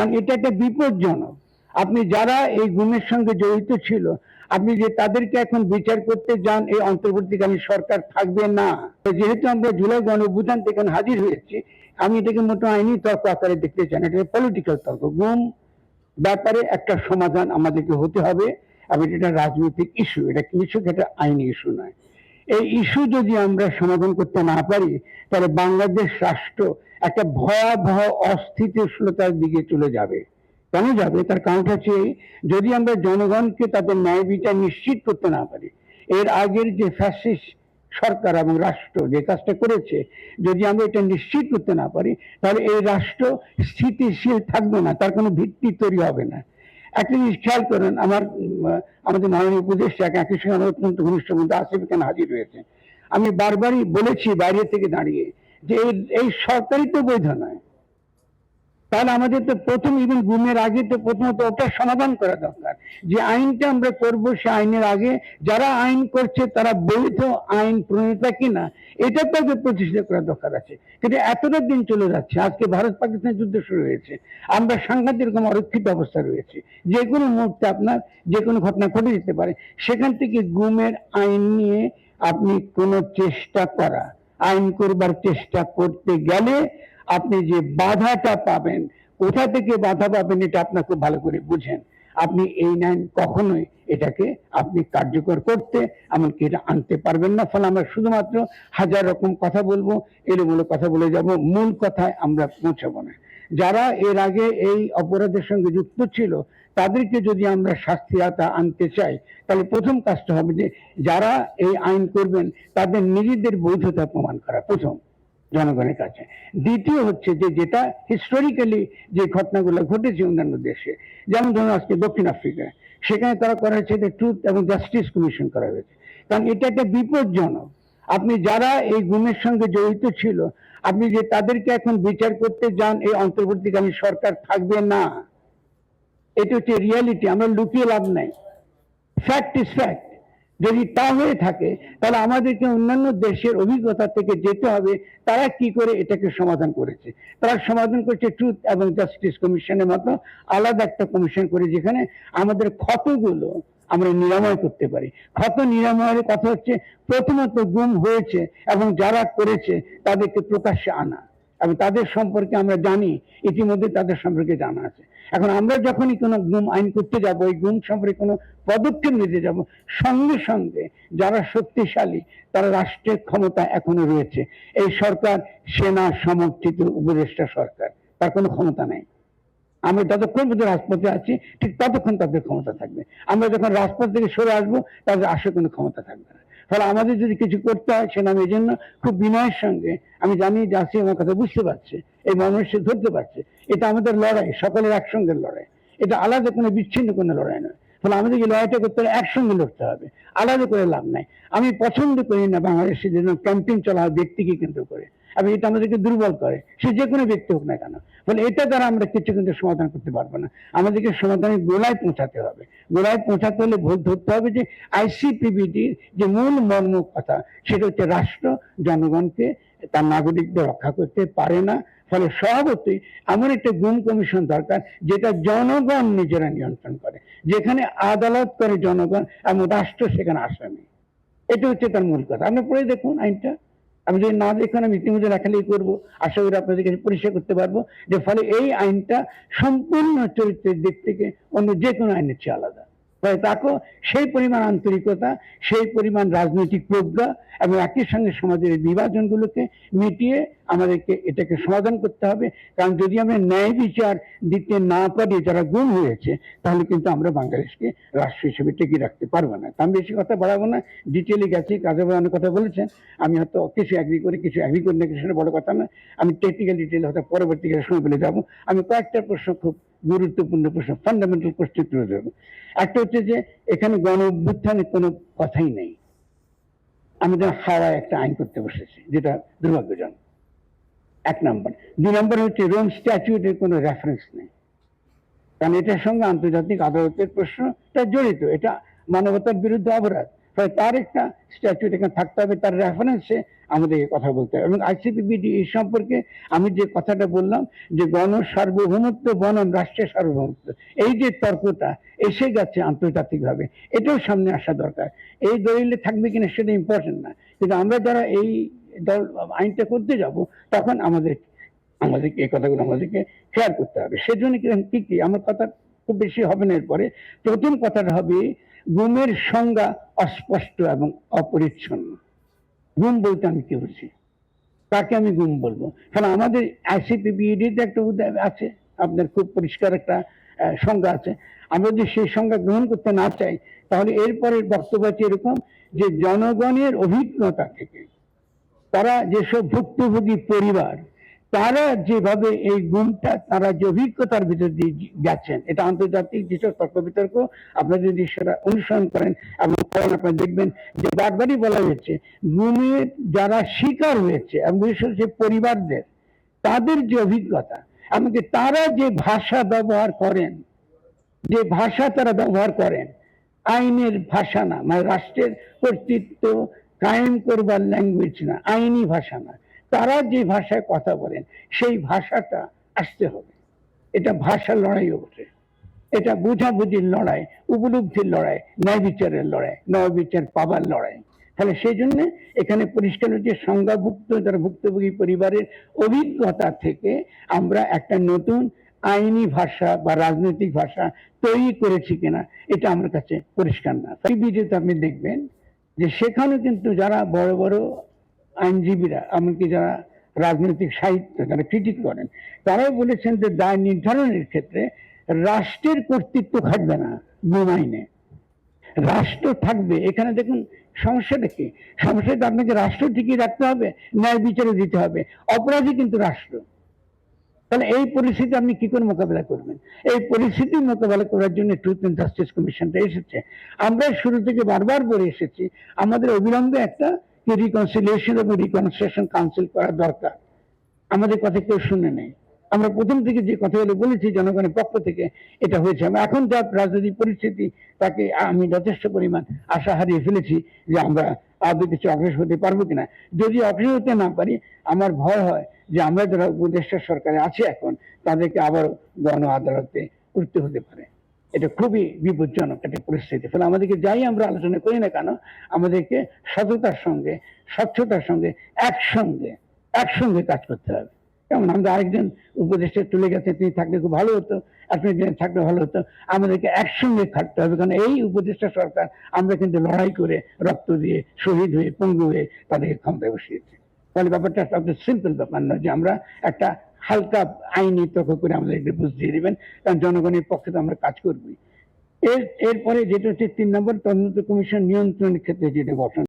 কারণ এটা একটা বিপজ্জনক। আপনি যারা এই গুণের সঙ্গে জড়িত ছিল, আপনি যে তাদেরকে এখন বিচার করতে যান, এই অন্তর্বর্তীকালীন সরকার থাকবে না। যেহেতু আমরা জুলাই গণ থেকে হাজির হয়েছি, আমি এটাকে মোটো আইনি তর্ক আকারে দেখতে চাই এটা পলিটিক্যাল তর্ক। গুম ব্যাপারে একটা সমাধান আমাদেরকে হতে হবে, এবং এটা রাজনৈতিক ইস্যু এটা কৃষক এটা আইনি ইস্যু নয়। এই ইস্যু যদি আমরা সমাধান করতে না পারি, তাহলে বাংলাদেশ রাষ্ট্র একটা ভয়াবহ অস্থিতিশীলতার দিকে চলে যাবে। কেন যাবে? তার কারণটা হচ্ছে, যদি আমরা জনগণকে তাদের ন্যায় বিচার নিশ্চিত করতে না পারি, এর আগের যে ফ্যাসিস্ট সরকার এবং রাষ্ট্র যে কাজটা করেছে, যদি আমরা এটা নিশ্চিত করতে না পারি, তাহলে এই রাষ্ট্র স্থিতিশীল থাকবে না, তার কোনো ভিত্তি তৈরি হবে না। একটা জিনিস খেয়াল করেন, আমার, আমাদের মাননীয় উপদেষ্টা এক একই সঙ্গে আমার অত্যন্ত ঘনিষ্ঠ বন্ধু আসিফ এখানে হাজির হয়েছে। আমি বারবারই বলেছি বাইরে থেকে দাঁড়িয়ে যে এই- সরকারই তো বৈধ নয়। তাহলে আমাদের তো প্রথম ইভেন গুমের আগে তো প্রথমত ওটা সমাধান করা দরকার যে আইনটা আমরা করব সে আইনের আগে। যারা আইন করছে তারা বৈধ আইন প্রণেতা কিনা, এটা তো আগে প্রতিষ্ঠিত করা দরকার আছে। কিন্তু এতটা দিন চলে যাচ্ছে, আজকে ভারত পাকিস্তান যুদ্ধ শুরু হয়েছে, আমরা সাংঘাতিক রকম অরক্ষিত অবস্থা রয়েছে। যে কোনো মুহূর্তে আপনার যে কোনো ঘটনা ঘটে যেতে পারে, সেখান থেকে গুমের আইন নিয়ে আপনি কোনো চেষ্টা করা আইন করবার চেষ্টা করতে গেলে আপনি যে বাধাটা পাবেন, কোথা থেকে বাধা পাবেন এটা আপনাকে ভালো করে বুঝেন। আপনি এই আইন কখনোই এটাকে আপনি কার্যকর করতে, এমনকি এটা আনতে পারবেন না। ফলে আমরা শুধুমাত্র হাজার রকম কথা বলব, এলোমেলো কথা বলে যাব। মূল কথায় আমরা পৌঁছাবো না। যারা এর আগে এই অপরাধের সঙ্গে যুক্ত ছিল, তাদেরকে যদি আমরা শাস্তি আতা আনতে চাই, তাহলে প্রথম কাজটা হবে যে যারা এই আইন করবেন, তাদের নিজেদের বৈধতা প্রমাণ করা প্রথম জনগণের কাছে। দ্বিতীয় হচ্ছে যে যেটা হিস্টোরিক্যালি যে ঘটনাগুলো ঘটেছে অন্যান্য দেশে, যেমন ধরুন আজকে দক্ষিণ আফ্রিকায় সেখানে তারা করা হয়েছে যে ট্রুথ এবং জাস্টিস কমিশন করা হয়েছে। কারণ এটা একটা বিপজ্জনক আপনি যারা এই গুণের সঙ্গে জড়িত ছিল, আপনি যে তাদেরকে এখন বিচার করতে যান, এই অন্তর্বর্তীকালীন সরকার থাকবে না। এটা হচ্ছে রিয়ালিটি আমরা লুকিয়ে লাভ নাই। ফ্যাক্ট ইজ ফ্যাক্ট যদি তা হয়ে থাকে, তাহলে আমাদেরকে অন্যান্য দেশের অভিজ্ঞতা থেকে যেতে হবে, তারা কি করে এটাকে সমাধান করেছে? তারা সমাধান করেছে ট্রুথ এবং জাস্টিস কমিশনের মতো আলাদা একটা কমিশন করে, যেখানে আমাদের ক্ষতগুলো আমরা নিরাময় করতে পারি। ক্ষত নিরাময়ের কথা হচ্ছে প্রথমত গুম হয়েছে এবং যারা করেছে তাদেরকে প্রকাশ্যে আনা। এবং তাদের সম্পর্কে আমরা জানি, ইতিমধ্যে তাদের সম্পর্কে জানা আছে। এখন আমরা যখনই কোনো গুম আইন করতে যাব, ওই গুম সম্পর্কে কোনো পদক্ষেপ নিতে যাব, সঙ্গে সঙ্গে যারা শক্তিশালী, তারা রাষ্ট্রের ক্ষমতা এখনও রয়েছে। এই সরকার সেনা সমর্থিত উপদেষ্টা সরকার, তার কোনো ক্ষমতা নাই। আমরা যতক্ষণ পর্যন্ত রাজপথে আছি, ঠিক ততক্ষণ তাদের ক্ষমতা থাকবে। আমরা যখন রাজপথ থেকে সরে আসব, তাদের আসে কোনো ক্ষমতা থাকবে না। ফলে আমাদের যদি কিছু করতে হয় সেটা আমি জন্য খুব বিনয়ের সঙ্গে, আমি জানি যে আসি আমার কথা বুঝতে পারছে, এই মানুষ ধরতে পারছে। এটা আমাদের লড়াই, সকলের একসঙ্গে লড়াই। এটা আলাদা কোনো বিচ্ছিন্ন কোনো লড়াই নয়। ফলে আমাদের এই লড়াইটা করতে হলে একসঙ্গে লড়তে হবে, আলাদা করে লাভ নাই। আমি পছন্দ করি না বাংলাদেশে যেন ক্যাম্পেইন চলা হয় ব্যক্তিকে কেন্দ্র করে। এবং এটা আমাদেরকে দুর্বল করে। সে যে কোনো ব্যক্তি হোক না কেন। ফলে এটা দ্বারা আমরা কিছু কিন্তু সমাধান করতে পারব না। আমাদেরকে সমাধানের গোড়ায় পৌঁছাতে হবে। গোড়ায় পৌঁছাতে হলে ভুল ধরতে হবে যে আইসিপিবিটির যে মূল মর্ম কথা সেটা হচ্ছে রাষ্ট্র, জনগণকে, তার নাগরিকদের রক্ষা করতে পারে না। ফলে স্বভাবতই এমন একটা গুম কমিশন দরকার, যেটা জনগণ নিজেরা নিয়ন্ত্রণ করে। যেখানে আদালত করে জনগণ এবং রাষ্ট্র সেখানে আসামি এটা হচ্ছে তার মূল কথা। আপনি পড়ে দেখুন আইনটা। আমি যদি না দেখুন আমি ইতিমধ্যে লেখালেখি করব। আশা করি আপনাদের কাছে পরিষ্কার করতে পারব যে ফলে এই আইনটা সম্পূর্ণ চরিত্রের দিক থেকে অন্য যে কোনো আইনের চেয়ে আলাদা। তাকেও সেই পরিমাণ আন্তরিকতা, সেই পরিমাণ রাজনৈতিক প্রজ্ঞা এবং একই সঙ্গে সমাজের বিভাজনগুলোকে মিটিয়ে আমাদেরকে এটাকে সমাধান করতে হবে। কারণ যদি আমরা ন্যায় বিচার দিতে না পারি, যারা গুম হয়েছে, তাহলে কিন্তু আমরা বাংলাদেশকে রাষ্ট্র হিসেবে টিকিয়ে রাখতে পারব না। আমি বেশি কথা বাড়াবো না ডিটেলে গেছি, কাজে অনেক কথা বলেছেন। আমি হয়তো কিছু অ্যাগ্রি করি, কিছু অ্যাগ্রি করি না, কিছু বড় কথা না। আমি টেকনিক্যাল ডিটেল হয়তো পরবর্তীকালে সময় বলে যাব। আমি কয়েকটা প্রশ্ন খুব গুরুত্বপূর্ণ প্রশ্ন ফান্ডামেন্টাল ধরবো একটা হচ্ছে যে, এখানে গণ অভ্যুত্থানের কোনো কথাই নেই। আমি যেন হাওয়ায় একটা আইন করতে বসেছি, যেটা দুর্ভাগ্যজনক। এক নম্বর। দুই নম্বর হচ্ছে, রোম স্ট্যাচুটের কোনো রেফারেন্স নেই। কারণ এটার সঙ্গে আন্তর্জাতিক আদালতের প্রশ্নটা জড়িত। এটা মানবতার বিরুদ্ধে অপরাধ। ফলে তার একটা স্ট্যাচুট এখানে থাকতে হবে, তার রেফারেন্সে আমাদেরকে কথা বলতে হবে। এবং আইসিপিবিডি এই সম্পর্কে আমি যে কথাটা বললাম, যে গণ সার্বভৌমত্ব বনাম রাষ্ট্রের সার্বভৌমত্ব, এই যে তর্কটা এসে গেছে আন্তর্জাতিকভাবে, এটাও সামনে আসা দরকার। এই দলিলে থাকবে কিনা সেটা ইম্পর্টেন্ট না। কিন্তু আমরা যারা এই দল, আইনটা করতে যাব, তখন আমাদের আমাদেরকে এই কথাগুলো আমাদেরকে খেয়াল করতে হবে। সেজন্য কি কি, আমার কথা খুব বেশি হবে না এরপরে। প্রথম কথাটা হবে গুমের সংজ্ঞা অস্পষ্ট এবং অপরিচ্ছন্ন। গুম বলতে আমি কি বুঝি? তাকে আমি গুম বলব? কারণ আমাদের আইসিপিবিডিতে একটা উদা- আছে, আপনার খুব পরিষ্কার একটা সংজ্ঞা আছে। আমরা যদি সেই সংজ্ঞা গ্রহণ করতে না চাই, তাহলে এরপরের বক্তব্য আছে এরকম যে জনগণের অভিজ্ঞতা থেকে, তারা যেসব ভুক্তভোগী পরিবার তারা যেভাবে এই গুণটা তারা যে অভিজ্ঞতার ভিতর দিয়ে গেছেন, এটা আন্তর্জাতিক যেসব তর্ক বিতর্ক, আপনারা যদি সেটা অনুসরণ করেন এবং পড়েন আপনারা দেখবেন যে বারবারই বলা হয়েছে গুণের যারা শিকার হয়েছে এবং বিশেষ যে পরিবারদের, তাদের যে অভিজ্ঞতা, এমনকি তারা যে ভাষা ব্যবহার করেন, যে ভাষা তারা ব্যবহার করেন, আইনের ভাষা না মানে রাষ্ট্রের কর্তৃত্ব কায়েম করবার ল্যাঙ্গুয়েজ না, আইনি ভাষা না। তারা যে ভাষায় কথা বলেন, সেই ভাষাটা আসতে হবে। এটা ভাষার লড়াই ওঠে এটা বোঝাবুঝির লড়াই, উপলব্ধির লড়াই, ন্যায় বিচারের লড়াই, ন্যায় বিচার পাবার লড়াই। তাহলে সেই জন্য এখানে পরিষ্কার হচ্ছে সংজ্ঞাভুক্ত, যারা ভুক্তভোগী পরিবারের অভিজ্ঞতা থেকে আমরা একটা নতুন আইনি ভাষা বা রাজনৈতিক ভাষা তৈরি করেছি কিনা, এটা আমার কাছে পরিষ্কার না। ভিডিওতে আপনি দেখবেন যে সেখানে কিন্তু যারা বড় বড় আইনজীবীরা, এমনকি যারা রাজনৈতিক সাহিত্য, যারা ক্রিটিক করেন, তারাও বলেছেন যে দায় নির্ধারণের ক্ষেত্রে রাষ্ট্রের কর্তৃত্ব থাকবে না গুম আইনে রাষ্ট্র থাকবে। এখানে দেখুন, সমস্যাটা কি? সমস্যাটা আপনাকে রাষ্ট্র ঠিকই রাখতে হবে, ন্যায় বিচারে দিতে হবে। অপরাধী কিন্তু রাষ্ট্র। তাহলে এই পরিস্থিতি আপনি কি করে মোকাবেলা করবেন? এই পরিস্থিতি মোকাবেলা করার জন্য ট্রুথ অ্যান্ড জাস্টিস কমিশনটা এসেছে। আমরা শুরু থেকে বারবার বলে এসেছি, আমাদের অবিলম্বে একটা রিকনসিলিয়েশন এবং রিকনস্ট্রাকশন কাউন্সিল করা দরকার। আমাদের কথা কেউ শুনে নেই। আমরা প্রথম থেকে যে কথাগুলো বলেছি, জনগণের পক্ষ থেকে এটা হয়েছে। আমি এখন যা রাজনৈতিক পরিস্থিতি, তাকে আমি যথেষ্ট পরিমাণ আশা হারিয়ে ফেলেছি যে আমরা আদৌ কিছু অগ্রসর হতে পারব কিনা। যদি অগ্রসর হতে না পারি, আমার ভয় হয় যে আমরা যারা উপদেষ্টা সরকারে আছে এখন, তাদেরকে আবার গণ আদালতে উঠতে হতে পারে। এটা খুবই বিপজ্জনক একটা পরিস্থিতি। ফলে আমাদেরকে যাই আমরা আলোচনা করি না কেন, আমাদেরকে সততার সঙ্গে, স্বচ্ছতার সঙ্গে, একসঙ্গে একসঙ্গে কাজ করতে হবে। কেমন আমরা আরেকজন উপদেষ্টা চলে গেছে, তিনি থাকলে খুব ভালো হতো, আপনি থাকলে ভালো হতো, আমাদেরকে একসঙ্গে থাকতে হবে। কারণ এই উপদেষ্টা সরকার আমরা কিন্তু লড়াই করে রক্ত দিয়ে শহীদ হয়ে, পঙ্গু হয়ে তাদেরকে ক্ষমতায় বসিয়েছি। তাহলে ব্যাপারটা একটা সিম্পল ব্যাপার নয় যে আমরা একটা হালকা আইনি তর্ক করে আমাদের আমাদেরকে বুঝিয়ে দেবেন, কারণ জনগণের পক্ষে তো আমরা কাজ করবই। এর, এরপরে যেটা হচ্ছে তিন নম্বর তদন্ত কমিশন নিয়ন্ত্রণের ক্ষেত্রে যেটা গঠন